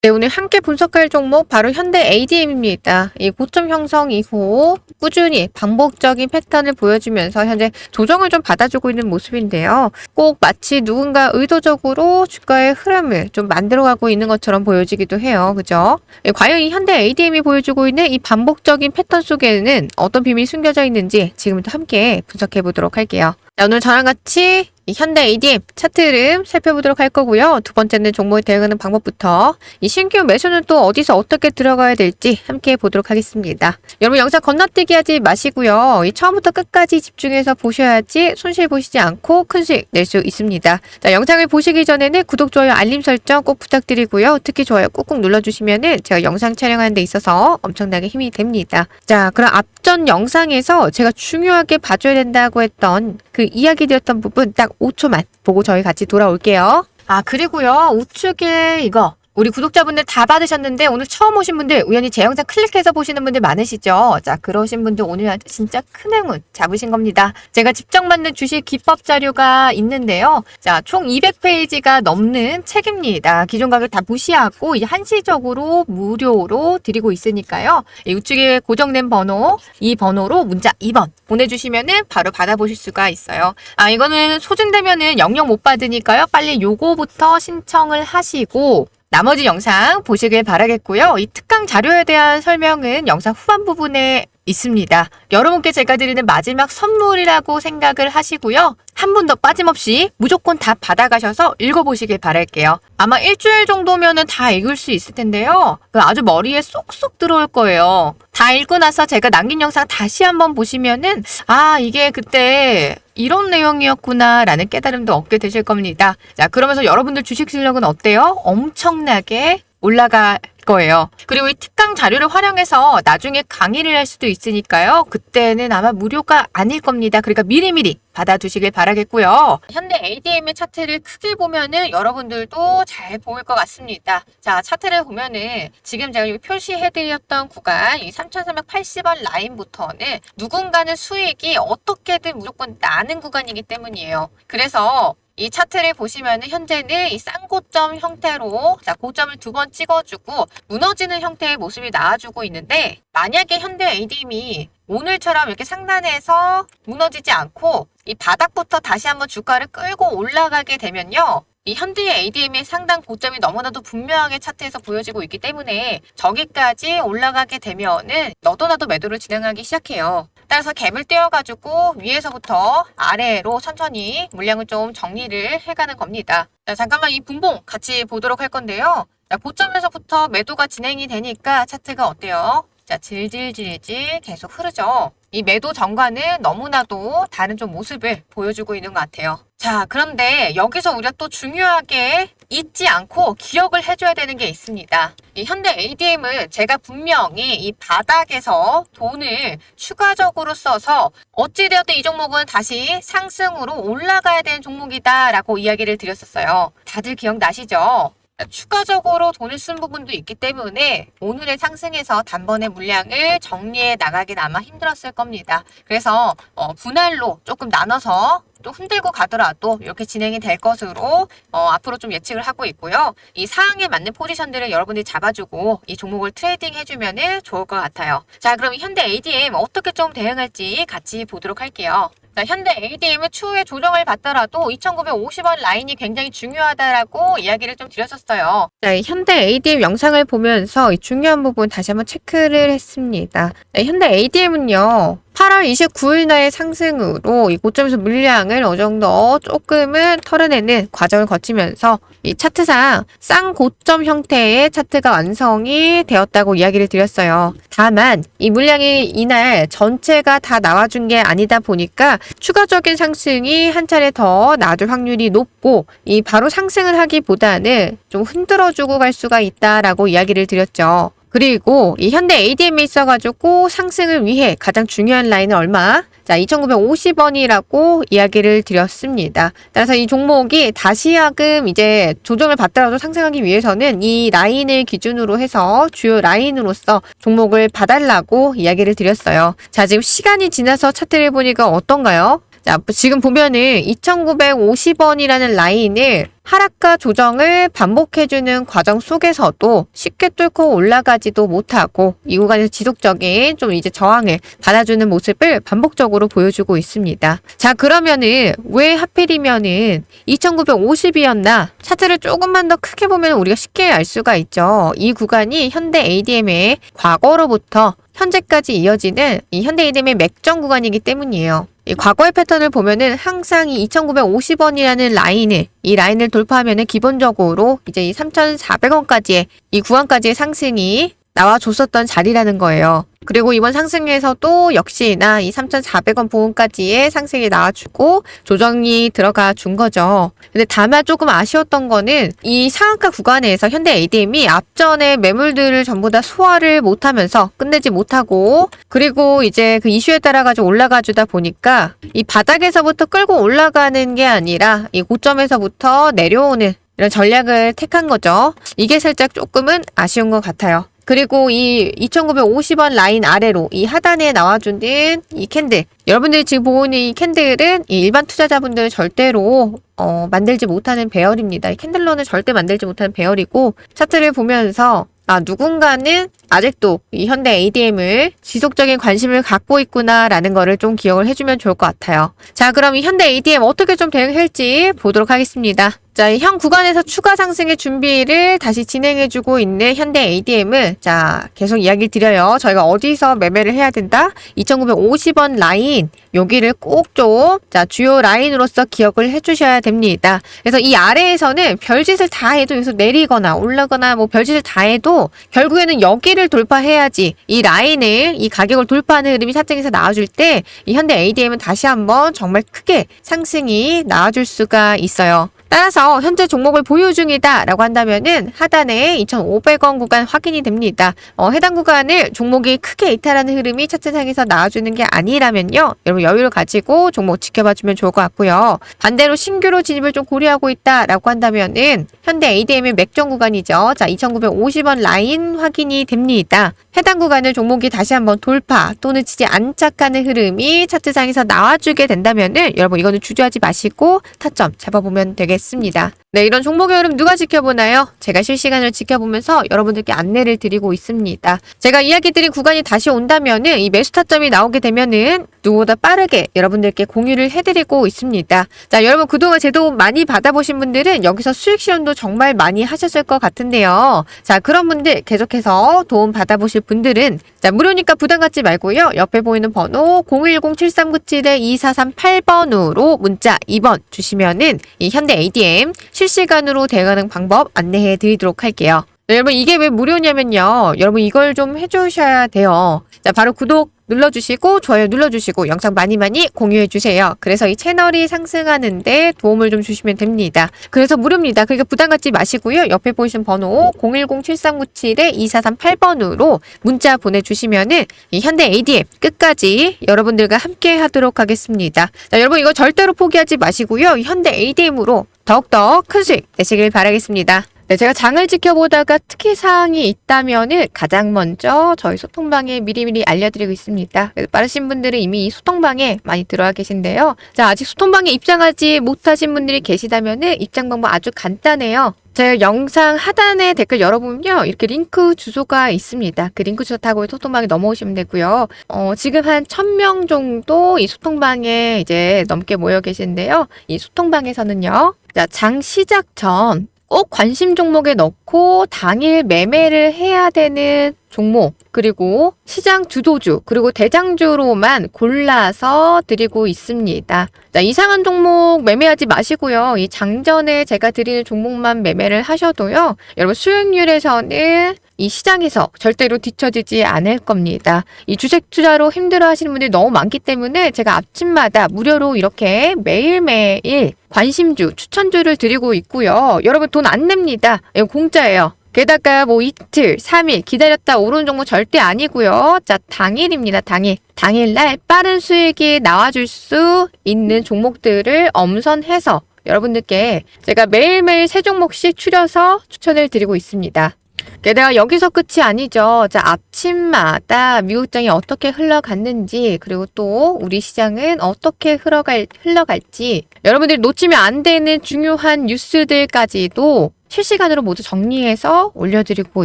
네, 오늘 함께 분석할 종목 바로 현대 ADM입니다. 이 고점 형성 이후 꾸준히 반복적인 패턴을 보여주면서 현재 조정을 좀 받아주고 있는 모습인데요. 꼭 마치 누군가 의도적으로 주가의 흐름을 좀 만들어가고 있는 것처럼 보여지기도 해요. 그죠? 예, 과연 이 현대 ADM이 보여주고 있는 이 반복적인 패턴 속에는 어떤 비밀이 숨겨져 있는지 지금부터 함께 분석해 보도록 할게요. 자, 오늘 저랑 같이 이 현대 ADM 차트 흐름 살펴보도록 할 거고요. 두 번째는 종목에 대응하는 방법부터 이 신규 매수는 또 어디서 어떻게 들어가야 될지 함께 보도록 하겠습니다. 여러분 영상 건너뛰기 하지 마시고요. 이 처음부터 끝까지 집중해서 보셔야지 손실 보시지 않고 큰 수익 낼 수 있습니다. 자, 영상을 보시기 전에는 구독, 좋아요, 알림 설정 꼭 부탁드리고요. 특히 좋아요 꾹꾹 눌러주시면은 제가 영상 촬영하는 데 있어서 엄청나게 힘이 됩니다. 자, 그럼 앞전 영상에서 제가 중요하게 봐줘야 된다고 했던 그 이야기 드렸던 부분 딱 5초만 보고 저희 같이 돌아올게요. 아, 그리고요. 우측에 이거 우리 구독자분들 다 받으셨는데 오늘 처음 오신 분들 우연히 제 영상 클릭해서 보시는 분들 많으시죠? 자, 그러신 분들 오늘 진짜 큰 행운 잡으신 겁니다. 제가 직접 만든 주식 기법 자료가 있는데요. 자, 총 200페이지가 넘는 책입니다. 기존 가격 다 무시하고 한시적으로 무료로 드리고 있으니까요. 이 우측에 고정된 번호, 이 번호로 문자 2번 보내주시면은 바로 받아보실 수가 있어요. 아, 이거는 소진되면은 영영 못 받으니까요. 빨리 요거부터 신청을 하시고 나머지 영상 보시길 바라겠고요. 이 특강 자료에 대한 설명은 영상 후반 부분에 있습니다. 여러분께 제가 드리는 마지막 선물이라고 생각을 하시고요. 한 분도 빠짐없이 무조건 다 받아가셔서 읽어보시길 바랄게요. 아마 일주일 정도면은 다 읽을 수 있을 텐데요. 그 아주 머리에 쏙쏙 들어올 거예요. 다 읽고 나서 제가 남긴 영상 다시 한번 보시면은 아 이게 그때 이런 내용이었구나라는 깨달음도 얻게 되실 겁니다. 자 그러면서 여러분들 주식 실력은 어때요? 엄청나게 올라갈 거예요. 그리고 이 특강 자료를 활용해서 나중에 강의를 할 수도 있으니까요. 그때는 아마 무료가 아닐 겁니다. 그러니까 미리미리 받아두시길 바라겠고요. 현대 ADM의 차트를 크게 보면은 여러분들도 잘 보일 것 같습니다. 자, 차트를 보면은 지금 제가 여기 표시해드렸던 구간 이 3,380원 라인부터는 누군가는 수익이 어떻게든 무조건 나는 구간이기 때문이에요. 그래서 이 차트를 보시면은 현재는 이 쌍고점 형태로 자 고점을 두 번 찍어주고 무너지는 형태의 모습이 나와주고 있는데 만약에 현대 ADM이 오늘처럼 이렇게 상단에서 무너지지 않고 이 바닥부터 다시 한번 주가를 끌고 올라가게 되면요. 이 현대의 ADM의 상당 고점이 너무나도 분명하게 차트에서 보여지고 있기 때문에 저기까지 올라가게 되면은 너도 나도 매도를 진행하기 시작해요. 따라서 갭을 떼어가지고 위에서부터 아래로 천천히 물량을 좀 정리를 해가는 겁니다. 자, 잠깐만 이 분봉 같이 보도록 할 건데요. 자, 고점에서부터 매도가 진행이 되니까 차트가 어때요? 자, 질질질질 계속 흐르죠. 이 매도 전과는 너무나도 다른 좀 모습을 보여주고 있는 것 같아요. 자, 그런데 여기서 우리가 또 중요하게 잊지 않고 기억을 해줘야 되는 게 있습니다. 이 현대 ADM은 제가 분명히 이 바닥에서 돈을 추가적으로 써서 어찌되었든 이 종목은 다시 상승으로 올라가야 되는 종목이다라고 이야기를 드렸었어요. 다들 기억나시죠? 추가적으로 돈을 쓴 부분도 있기 때문에 오늘의 상승에서 단번에 물량을 정리해 나가긴 아마 힘들었을 겁니다. 그래서 어, 분할로 조금 나눠서 또 흔들고 가더라도 이렇게 진행이 될 것으로 어, 앞으로 좀 예측을 하고 있고요. 이 사항에 맞는 포지션들을 여러분들이 잡아주고 이 종목을 트레이딩 해주면 좋을 것 같아요. 자, 그럼 현대 ADM 어떻게 좀 대응할지 같이 보도록 할게요. 자, 현대 ADM은 추후에 조정을 받더라도 2,950원 라인이 굉장히 중요하다라고 이야기를 좀 드렸었어요. 자, 현대 ADM 영상을 보면서 이 중요한 부분 다시 한번 체크를 했습니다. 네, 현대 ADM은요. 8월 29일 날의 상승으로 이 고점에서 물량을 어느 정도 조금은 털어내는 과정을 거치면서 이 차트상 쌍고점 형태의 차트가 완성이 되었다고 이야기를 드렸어요. 다만 이 물량이 이날 전체가 다 나와준 게 아니다 보니까 추가적인 상승이 한 차례 더 나줄 확률이 높고 이 바로 상승을 하기보다는 좀 흔들어주고 갈 수가 있다라고 이야기를 드렸죠. 그리고 이 현대 ADM에 있어가지고 상승을 위해 가장 중요한 라인은 얼마? 자, 2,950원이라고 이야기를 드렸습니다. 따라서 이 종목이 다시야금 이제 조정을 받더라도 상승하기 위해서는 이 라인을 기준으로 해서 주요 라인으로서 종목을 봐달라고 이야기를 드렸어요. 자, 지금 시간이 지나서 차트를 보니까 어떤가요? 자, 지금 보면은 2,950원이라는 라인을 하락과 조정을 반복해주는 과정 속에서도 쉽게 뚫고 올라가지도 못하고 이 구간에서 지속적인 좀 이제 저항을 받아주는 모습을 반복적으로 보여주고 있습니다. 자, 그러면은 왜 하필이면은 2,950이었나? 차트를 조금만 더 크게 보면 우리가 쉽게 알 수가 있죠. 이 구간이 현대 ADM의 과거로부터 현재까지 이어지는 이 현대 ADM의 맥점 구간이기 때문이에요. 이 과거의 패턴을 보면은 항상 이 2,950원이라는 라인을 이 라인을 돌파하면은 기본적으로 이제 이 3,400원까지의 이 구간까지의 상승이 나와줬었던 자리라는 거예요. 그리고 이번 상승에서도 역시나 이 3,400원 부분까지의 상승이 나와주고 조정이 들어가 준 거죠. 근데 다만 조금 아쉬웠던 거는 이 상한가 구간에서 현대 ADM이 앞전에 매물들을 전부 다 소화를 못하면서 끝내지 못하고 그리고 이제 그 이슈에 따라 가지고 올라가 주다 보니까 이 바닥에서부터 끌고 올라가는 게 아니라 이 고점에서부터 내려오는 이런 전략을 택한 거죠. 이게 살짝 조금은 아쉬운 것 같아요. 그리고 이 2,950원 라인 아래로 이 하단에 나와주는 이 캔들. 여러분들이 지금 보고 있는 이 캔들은 이 일반 투자자분들 절대로 어, 만들지 못하는 배열입니다. 이 캔들로는 절대 만들지 못하는 배열이고 차트를 보면서 아, 누군가는 아직도 이 현대 ADM을 지속적인 관심을 갖고 있구나라는 거를 좀 기억을 해주면 좋을 것 같아요. 자, 그럼 이 현대 ADM 어떻게 좀 대응할지 보도록 하겠습니다. 자, 이현 구간에서 추가 상승의 준비를 다시 진행해주고 있는 현대 ADM은 자, 계속 이야기 드려요. 저희가 어디서 매매를 해야 된다? 2,950원 라인, 여기를 꼭 좀, 자, 주요 라인으로서 기억을 해주셔야 됩니다. 그래서 이 아래에서는 별짓을 다 해도 여기서 내리거나 올라거나 뭐 별짓을 다 해도 결국에는 여기를 돌파해야지 이 라인을, 이 가격을 돌파하는 흐름이 차증에서 나와줄 때 이 현대 ADM은 다시 한번 정말 크게 상승이 나와줄 수가 있어요. 따라서 현재 종목을 보유 중이다 라고 한다면은 하단에 2,500원 구간 확인이 됩니다. 어, 해당 구간을 종목이 크게 이탈하는 흐름이 차트상에서 나와주는 게 아니라면요. 여러분 여유를 가지고 종목 지켜봐주면 좋을 것 같고요. 반대로 신규로 진입을 좀 고려하고 있다 라고 한다면은 현대 ADM의 맥점 구간이죠. 자, 2,950원 라인 확인이 됩니다. 해당 구간을 종목이 다시 한번 돌파 또는 치지 안착하는 흐름이 차트상에서 나와주게 된다면은 여러분 이거는 주저하지 마시고 타점 잡아보면 되겠 습니다. 네, 이런 종목의 흐름 누가 지켜보나요? 제가 실시간으로 지켜보면서 여러분들께 안내를 드리고 있습니다. 제가 이야기 드린 구간이 다시 온다면은 이 매수 타점이 나오게 되면은 누구보다 빠르게 여러분들께 공유를 해드리고 있습니다. 자, 여러분 그동안 제 도움 많이 받아보신 분들은 여기서 수익 실현도 정말 많이 하셨을 것 같은데요. 자, 그런 분들 계속해서 도움 받아보실 분들은 자, 무료니까 부담 갖지 말고요. 옆에 보이는 번호 010-7397-2438번으로 문자 2번 주시면은 이 현대 ADM 실시간으로 대응하는 방법 안내해 드리도록 할게요. 네, 여러분 이게 왜 무료냐면요. 여러분 이걸 좀 해주셔야 돼요. 자, 바로 구독 눌러주시고 좋아요 눌러주시고 영상 많이 많이 공유해주세요. 그래서 이 채널이 상승하는데 도움을 좀 주시면 됩니다. 그래서 무료입니다. 그러니까 부담 갖지 마시고요. 옆에 보이신 번호 010-7397-2438번으로 문자 보내주시면은 이 현대 ADM 끝까지 여러분들과 함께 하도록 하겠습니다. 자, 여러분 이거 절대로 포기하지 마시고요. 이 현대 ADM으로 더욱더 큰 수익 내시길 바라겠습니다. 네, 제가 장을 지켜보다가 특이 사항이 있다면은 가장 먼저 저희 소통방에 미리미리 알려드리고 있습니다. 빠르신 분들은 이미 이 소통방에 많이 들어와 계신데요. 자, 아직 소통방에 입장하지 못하신 분들이 계시다면은 입장 방법 아주 간단해요. 제 영상 하단에 댓글 열어보면요. 이렇게 링크 주소가 있습니다. 그 링크 주소 타고 소통방에 넘어오시면 되고요. 어, 지금 한 1000명 정도 이 소통방에 이제 넘게 모여 계신데요. 이 소통방에서는요. 자, 장 시작 전 꼭 관심 종목에 넣고 당일 매매를 해야 되는 종목, 그리고 시장 주도주, 그리고 대장주로만 골라서 드리고 있습니다. 자, 이상한 종목 매매하지 마시고요. 이 장전에 제가 드리는 종목만 매매를 하셔도요. 여러분 수익률에서는 이 시장에서 절대로 뒤처지지 않을 겁니다. 이 주식 투자로 힘들어 하시는 분들이 너무 많기 때문에 제가 아침마다 무료로 이렇게 매일매일 관심주, 추천주를 드리고 있고요. 여러분 돈 안 냅니다. 이거 공짜예요. 게다가 뭐 이틀, 3일 기다렸다 오르는 종목 절대 아니고요. 자, 당일입니다. 당일. 당일날 빠른 수익이 나와줄 수 있는 종목들을 엄선해서 여러분들께 제가 매일매일 세 종목씩 추려서 추천을 드리고 있습니다. 게다가 여기서 끝이 아니죠. 자, 아침마다 미국장이 어떻게 흘러갔는지, 그리고 또 우리 시장은 어떻게 흘러갈, 흘러갈지, 여러분들이 놓치면 안 되는 중요한 뉴스들까지도 실시간으로 모두 정리해서 올려드리고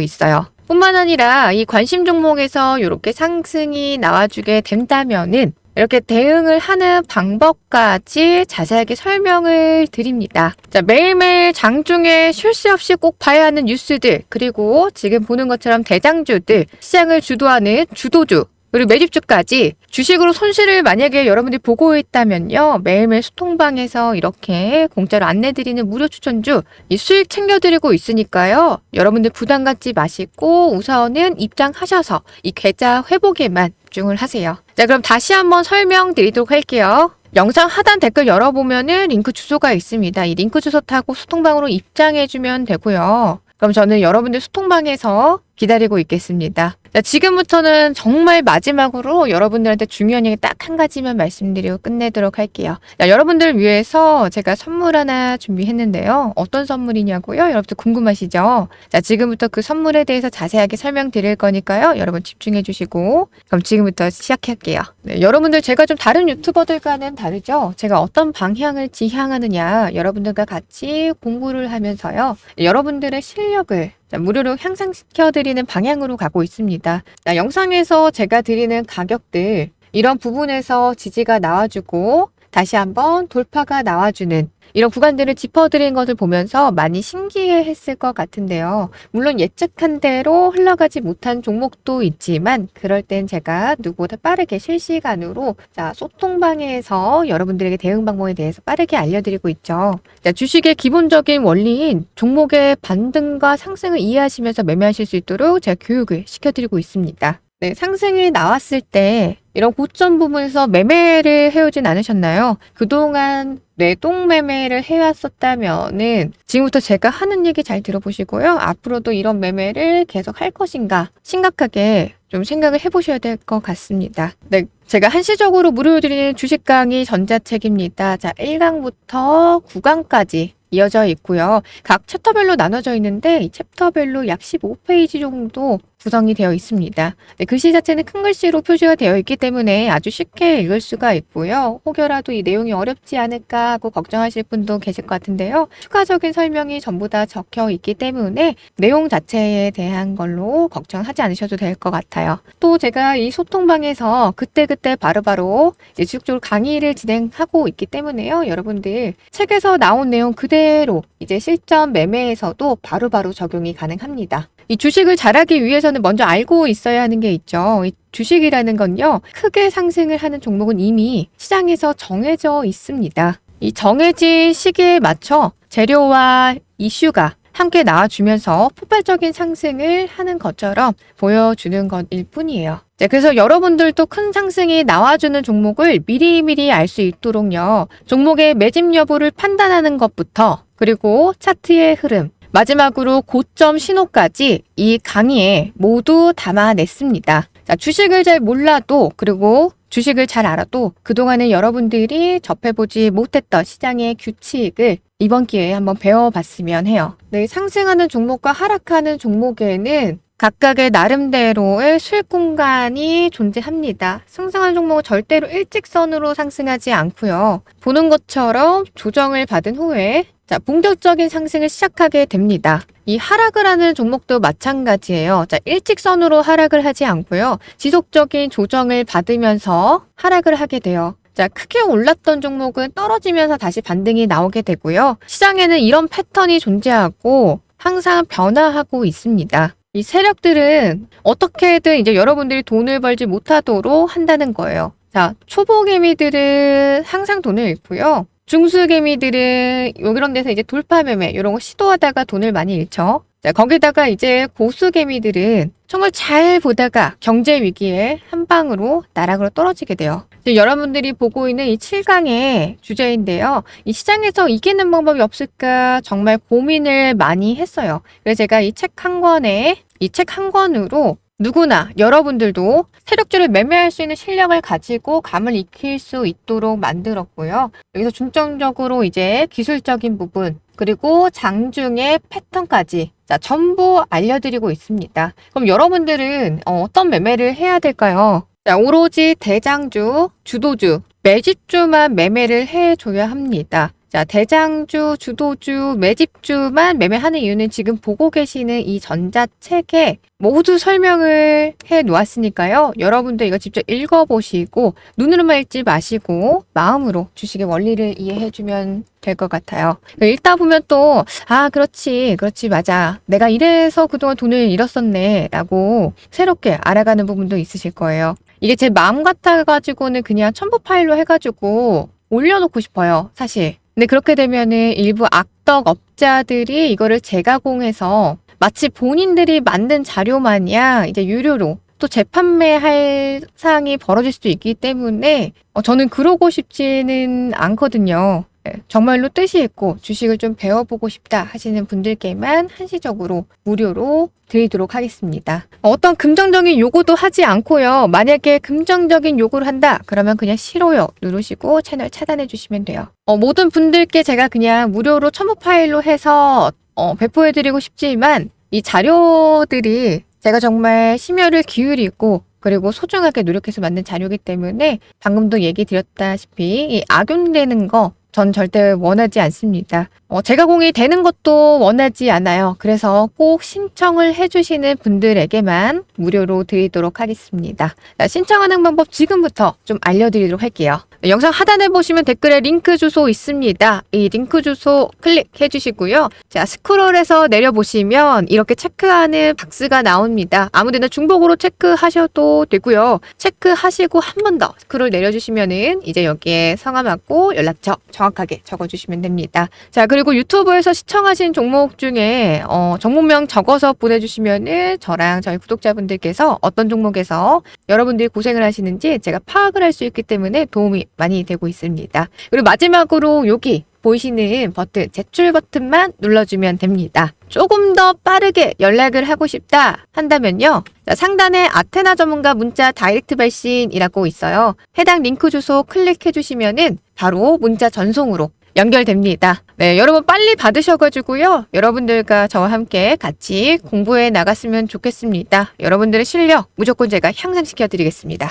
있어요. 뿐만 아니라 이 관심 종목에서 이렇게 상승이 나와주게 된다면은 이렇게 대응을 하는 방법까지 자세하게 설명을 드립니다. 자, 매일매일 장중에 쉴 새 없이 꼭 봐야 하는 뉴스들, 그리고 지금 보는 것처럼 대장주들, 시장을 주도하는 주도주, 그리고 매집주까지 주식으로 손실을 만약에 여러분들이 보고 있다면요. 매일매일 소통방에서 이렇게 공짜로 안내드리는 무료 추천주 이 수익 챙겨드리고 있으니까요. 여러분들 부담 갖지 마시고 우선은 입장하셔서 이 계좌 회복에만 집중을 하세요. 자, 그럼 다시 한번 설명드리도록 할게요. 영상 하단 댓글 열어보면은 링크 주소가 있습니다. 이 링크 주소 타고 소통방으로 입장해주면 되고요. 그럼 저는 여러분들 소통방에서 기다리고 있겠습니다. 자, 지금부터는 정말 마지막으로 여러분들한테 중요한 얘기 딱 한 가지만 말씀드리고 끝내도록 할게요. 자, 여러분들을 위해서 제가 선물 하나 준비했는데요. 어떤 선물이냐고요? 여러분들 궁금하시죠? 자, 지금부터 그 선물에 대해서 자세하게 설명드릴 거니까요. 여러분 집중해 주시고 그럼 지금부터 시작할게요. 네, 여러분들 제가 좀 다른 유튜버들과는 다르죠? 제가 어떤 방향을 지향하느냐 여러분들과 같이 공부를 하면서요. 여러분들의 실력을 자, 무료로 향상시켜드리는 방향으로 가고 있습니다. 자, 영상에서 제가 드리는 가격들, 이런 부분에서 지지가 나와주고, 다시 한번 돌파가 나와주는 이런 구간들을 짚어드린 것을 보면서 많이 신기해 했을 것 같은데요. 물론 예측한 대로 흘러가지 못한 종목도 있지만 그럴 땐 제가 누구보다 빠르게 실시간으로 자, 소통방에서 여러분들에게 대응 방법에 대해서 빠르게 알려드리고 있죠. 자, 주식의 기본적인 원리인 종목의 반등과 상승을 이해하시면서 매매하실 수 있도록 제가 교육을 시켜드리고 있습니다. 네, 상승이 나왔을 때 이런 고점 부분에서 매매를 해오진 않으셨나요? 그동안 뇌동 매매를 해왔었다면은 지금부터 제가 하는 얘기 잘 들어보시고요. 앞으로도 이런 매매를 계속 할 것인가 심각하게 좀 생각을 해보셔야 될 것 같습니다. 네, 제가 한시적으로 무료로 드리는 주식 강의 전자책입니다. 자, 1강부터 9강까지 이어져 있고요. 각 챕터별로 나눠져 있는데 이 챕터별로 약 15페이지 정도 구성이 되어 있습니다. 네, 글씨 자체는 큰 글씨로 표시가 되어 있기 때문에 아주 쉽게 읽을 수가 있고요. 혹여라도 이 내용이 어렵지 않을까 하고 걱정하실 분도 계실 것 같은데요. 추가적인 설명이 전부 다 적혀 있기 때문에 내용 자체에 대한 걸로 걱정하지 않으셔도 될 것 같아요. 또 제가 이 소통방에서 그때그때 바로바로 이제 지속적으로 강의를 진행하고 있기 때문에요. 여러분들 책에서 나온 내용 그대로 이제 실전 매매에서도 바로바로 적용이 가능합니다. 이 주식을 잘하기 위해서는 먼저 알고 있어야 하는 게 있죠. 이 주식이라는 건요, 크게 상승을 하는 종목은 이미 시장에서 정해져 있습니다. 이 정해진 시기에 맞춰 재료와 이슈가 함께 나와주면서 폭발적인 상승을 하는 것처럼 보여주는 것일 뿐이에요. 네, 그래서 여러분들도 큰 상승이 나와주는 종목을 미리미리 알 수 있도록요. 종목의 매집 여부를 판단하는 것부터 그리고 차트의 흐름, 마지막으로 고점 신호까지 이 강의에 모두 담아냈습니다. 자, 주식을 잘 몰라도 그리고 주식을 잘 알아도 그동안에 여러분들이 접해보지 못했던 시장의 규칙을 이번 기회에 한번 배워봤으면 해요. 네, 상승하는 종목과 하락하는 종목에는 각각의 나름대로의 수익 공간이 존재합니다. 상승하는 종목은 절대로 일직선으로 상승하지 않고요. 보는 것처럼 조정을 받은 후에 자, 본격적인 상승을 시작하게 됩니다. 이 하락을 하는 종목도 마찬가지예요. 자, 일직선으로 하락을 하지 않고요. 지속적인 조정을 받으면서 하락을 하게 돼요. 자, 크게 올랐던 종목은 떨어지면서 다시 반등이 나오게 되고요. 시장에는 이런 패턴이 존재하고 항상 변화하고 있습니다. 이 세력들은 어떻게든 이제 여러분들이 돈을 벌지 못하도록 한다는 거예요. 자, 초보 개미들은 항상 돈을 잃고요. 중수 개미들은 이런 데서 이제 돌파 매매 이런 거 시도하다가 돈을 많이 잃죠. 자, 거기다가 이제 고수 개미들은 정말 잘 보다가 경제 위기에 한 방으로 나락으로 떨어지게 돼요. 여러분들이 보고 있는 이 7강의 주제인데요. 이 시장에서 이기는 방법이 없을까 정말 고민을 많이 했어요. 그래서 제가 이 책 한 권에 이 책 한 권으로 누구나 여러분들도 세력주를 매매할 수 있는 실력을 가지고 감을 익힐 수 있도록 만들었고요. 여기서 중점적으로 이제 기술적인 부분 그리고 장중의 패턴까지 자, 전부 알려드리고 있습니다. 그럼 여러분들은 어, 떤 매매를 해야 될까요? 자, 오로지 대장주, 주도주, 매집주만 매매를 해줘야 합니다. 자, 대장주, 주도주, 매집주만 매매하는 이유는 지금 보고 계시는 이 전자책에 모두 설명을 해 놓았으니까요. 여러분도 이거 직접 읽어보시고 눈으로만 읽지 마시고 마음으로 주식의 원리를 이해해 주면 될 것 같아요. 읽다 보면 또, 아, 그렇지, 그렇지, 맞아. 내가 이래서 그동안 돈을 잃었었네. 라고 새롭게 알아가는 부분도 있으실 거예요. 이게 제 마음 같아가지고는 그냥 첨부 파일로 해가지고 올려놓고 싶어요. 사실. 근데 그렇게 되면은 일부 악덕 업자들이 이거를 재가공해서 마치 본인들이 만든 자료 마냥 이제 유료로 또 재판매할 사항이 벌어질 수도 있기 때문에 어, 저는 그러고 싶지는 않거든요. 예, 정말로 뜻이 있고 주식을 좀 배워보고 싶다 하시는 분들께만 한시적으로 무료로 드리도록 하겠습니다. 어떤 긍정적인 요구도 하지 않고요. 만약에 긍정적인 요구를 한다 그러면 그냥 싫어요 누르시고 채널 차단해 주시면 돼요. 어, 모든 분들께 제가 그냥 무료로 첨부 파일로 해서 어, 배포해드리고 싶지만 이 자료들이 제가 정말 심혈을 기울이고 그리고 소중하게 노력해서 만든 자료이기 때문에 방금도 얘기 드렸다시피 이 악용되는 거 전 절대 원하지 않습니다. 어, 제가 공이 되는 것도 원하지 않아요. 그래서 꼭 신청을 해주시는 분들에게만 무료로 드리도록 하겠습니다. 자, 신청하는 방법 지금부터 좀 알려드리도록 할게요. 네, 영상 하단에 보시면 댓글에 링크 주소 있습니다. 이 링크 주소 클릭해 주시고요. 자, 스크롤해서 내려보시면 이렇게 체크하는 박스가 나옵니다. 아무 데나 중복으로 체크하셔도 되고요. 체크하시고 한 번 더 스크롤 내려주시면은 이제 여기에 성함하고 연락처 정확하게 적어주시면 됩니다. 자, 그리고 유튜브에서 시청하신 종목 중에 어, 종목명 적어서 보내주시면은 저랑 저희 구독자분들께서 어떤 종목에서 여러분들이 고생을 하시는지 제가 파악을 할 수 있기 때문에 도움이 많이 되고 있습니다. 그리고 마지막으로 여기 보이시는 버튼, 제출 버튼만 눌러주면 됩니다. 조금 더 빠르게 연락을 하고 싶다 한다면요. 자, 상단에 아테나 전문가 문자 다이렉트 발신이라고 있어요. 해당 링크 주소 클릭해 주시면은 바로 문자 전송으로 연결됩니다. 네, 여러분 빨리 받으셔가지고요. 여러분들과 저와 함께 같이 공부해 나갔으면 좋겠습니다. 여러분들의 실력 무조건 제가 향상시켜 드리겠습니다.